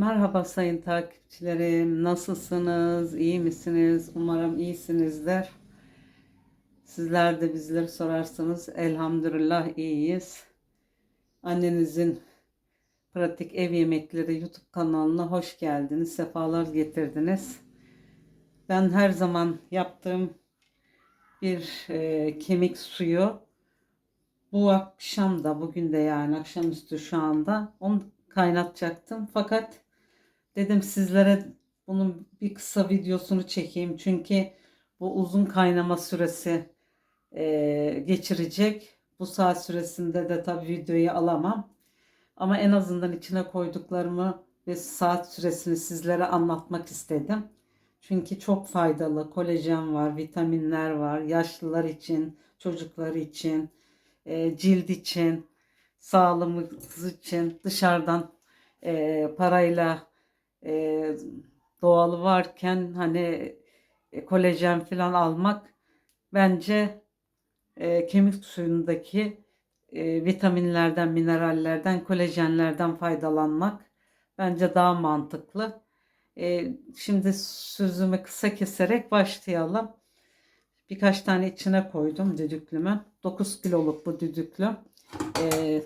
Merhaba sayın takipçilerim. Nasılsınız? İyi misiniz? Umarım iyisinizdir. Sizler de bizleri sorarsanız elhamdülillah iyiyiz. Annenizin pratik ev yemekleri YouTube kanalına hoş geldiniz. Sefalar getirdiniz. Ben her zaman yaptığım bir e, kemik suyu bu akşam da bugün de yani akşamüstü şu anda onu kaynatacaktım. Fakat dedim sizlere bunun bir kısa videosunu çekeyim. Çünkü bu uzun kaynama süresi e, geçirecek. Bu saat süresinde de tabii videoyu alamam. Ama en azından içine koyduklarımı ve saat süresini sizlere anlatmak istedim. Çünkü çok faydalı. Kolajen var, vitaminler var. Yaşlılar için, çocuklar için, e, cilt için, sağlığımız için dışarıdan e, parayla e, doğalı varken hani e, kolajen falan almak bence e, kemik suyundaki e, vitaminlerden, minerallerden, kolajenlerden faydalanmak bence daha mantıklı. E, şimdi sözümü kısa keserek başlayalım. Birkaç tane içine koydum düdüklümü. 9 kiloluk bu düdüklü. E,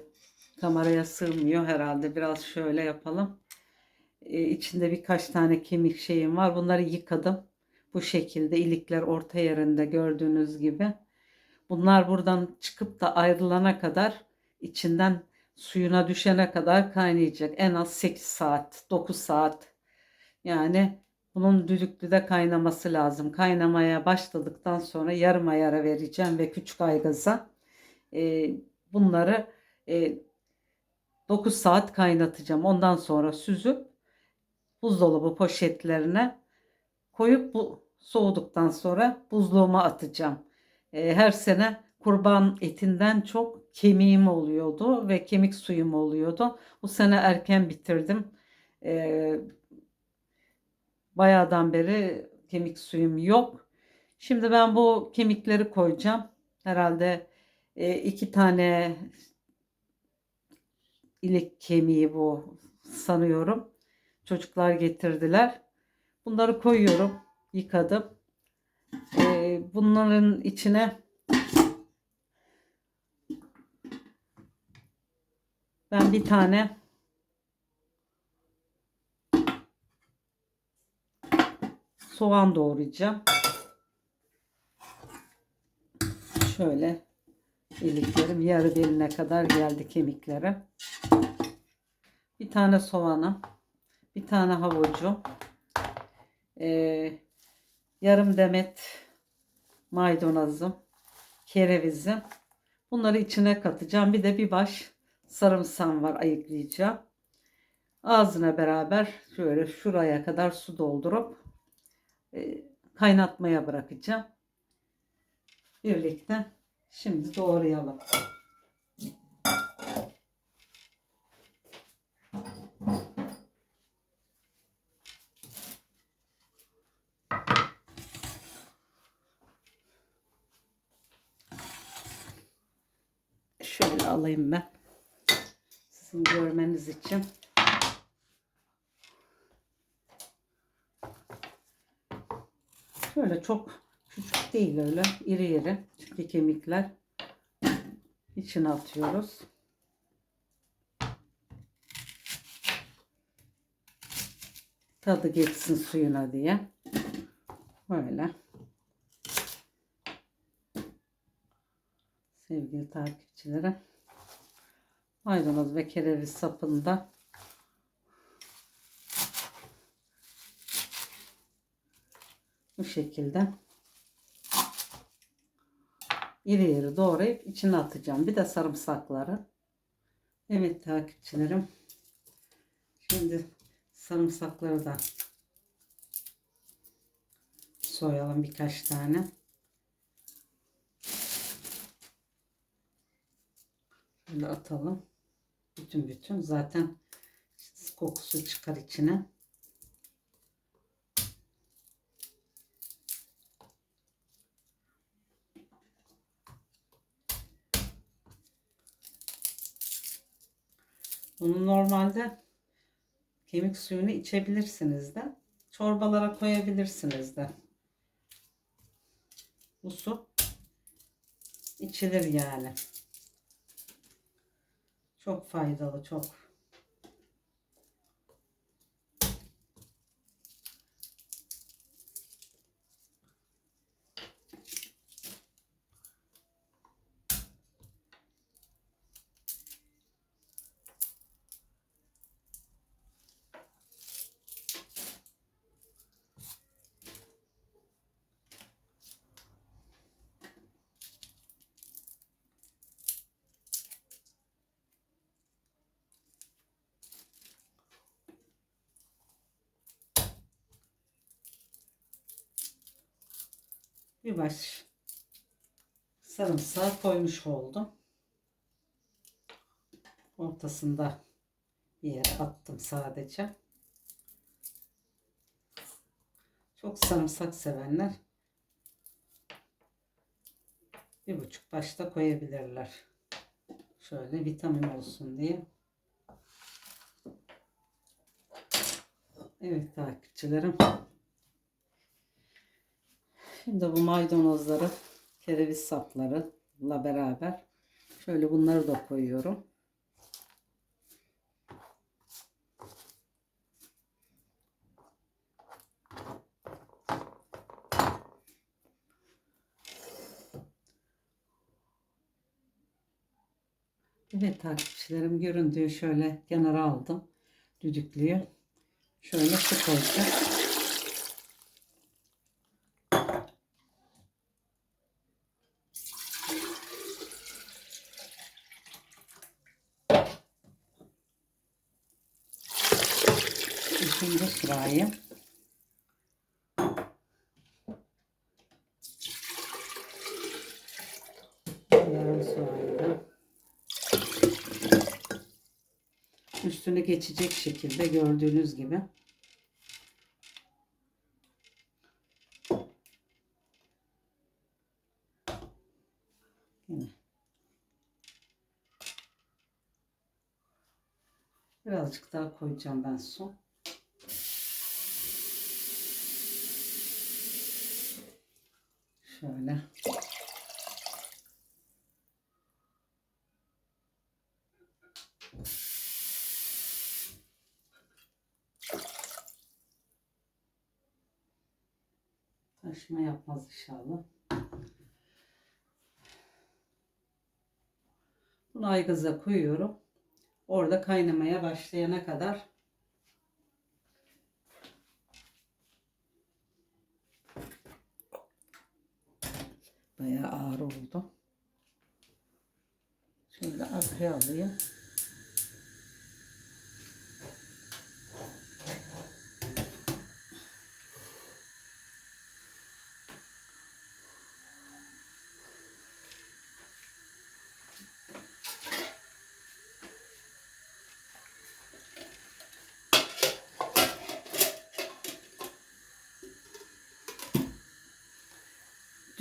kameraya sığmıyor herhalde. Biraz şöyle yapalım. E, içinde birkaç tane kemik şeyim var. Bunları yıkadım. Bu şekilde ilikler orta yerinde gördüğünüz gibi. Bunlar buradan çıkıp da ayrılana kadar içinden suyuna düşene kadar kaynayacak. En az 8 saat, 9 saat. Yani bunun düdüklüde kaynaması lazım. Kaynamaya başladıktan sonra yarım ayara vereceğim ve küçük aygaza e, bunları e, 9 saat kaynatacağım. Ondan sonra süzüp buzdolabı poşetlerine koyup bu soğuduktan sonra buzluğuma atacağım. E, her sene kurban etinden çok kemiğim oluyordu ve kemik suyum oluyordu. Bu sene erken bitirdim. E, bayağıdan beri kemik suyum yok. Şimdi ben bu kemikleri koyacağım. Herhalde e, iki tane ilik kemiği bu sanıyorum. Çocuklar getirdiler. Bunları koyuyorum. Yıkadım. E, bunların içine ben bir tane soğan doğrayacağım. Şöyle iliklerim yarı beline kadar geldi kemiklerim. Bir tane soğanım, bir tane havucu, ee, yarım demet maydanozum, kerevizim. Bunları içine katacağım. Bir de bir baş sarımsağım var ayıklayacağım. Ağzına beraber şöyle şuraya kadar su doldurup e, kaynatmaya bırakacağım. Birlikte şimdi doğrayalım. Şöyle alayım ben. Sizin görmeniz için. Şöyle çok küçük değil öyle iri iri. Çünkü kemikler içine atıyoruz. Tadı geçsin suyuna diye. Böyle. Sevgili takipçilerim. Maydanoz ve kereviz sapında bu şekilde iri iri doğrayıp içine atacağım. Bir de sarımsakları. Evet takipçilerim. Şimdi sarımsakları da soyalım birkaç tane. Böyle atalım. Bütün bütün zaten kokusu çıkar içine. Bunu normalde kemik suyunu içebilirsiniz de. Çorbalara koyabilirsiniz de. Bu su içilir yani. Çok faydalı, çok. Bir baş sarımsağı koymuş oldum. Ortasında bir yere attım sadece. Çok sarımsak sevenler bir buçuk başta koyabilirler. Şöyle vitamin olsun diye. Evet takipçilerim. Şimdi bu maydanozları, kereviz saplarıyla beraber şöyle bunları da koyuyorum. Evet takipçilerim göründüğü şöyle kenara aldım. Düdüklüyü. Şöyle su koyacağım. İkinci sırayı. Yarım sırayı da üstüne geçecek şekilde gördüğünüz gibi. Birazcık daha koyacağım ben su. Şöyle. Taşma yapmaz inşallah. Bunu aygıza koyuyorum. Orada kaynamaya başlayana kadar bayağı ağır oldu. Şöyle arkaya alayım.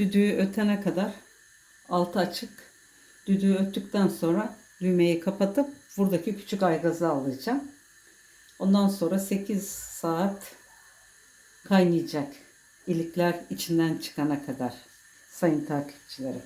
Düdüğü ötene kadar altı açık. Düdüğü öttükten sonra düğmeyi kapatıp buradaki küçük aygazı alacağım. Ondan sonra 8 saat kaynayacak. İlikler içinden çıkana kadar sayın takipçilerim.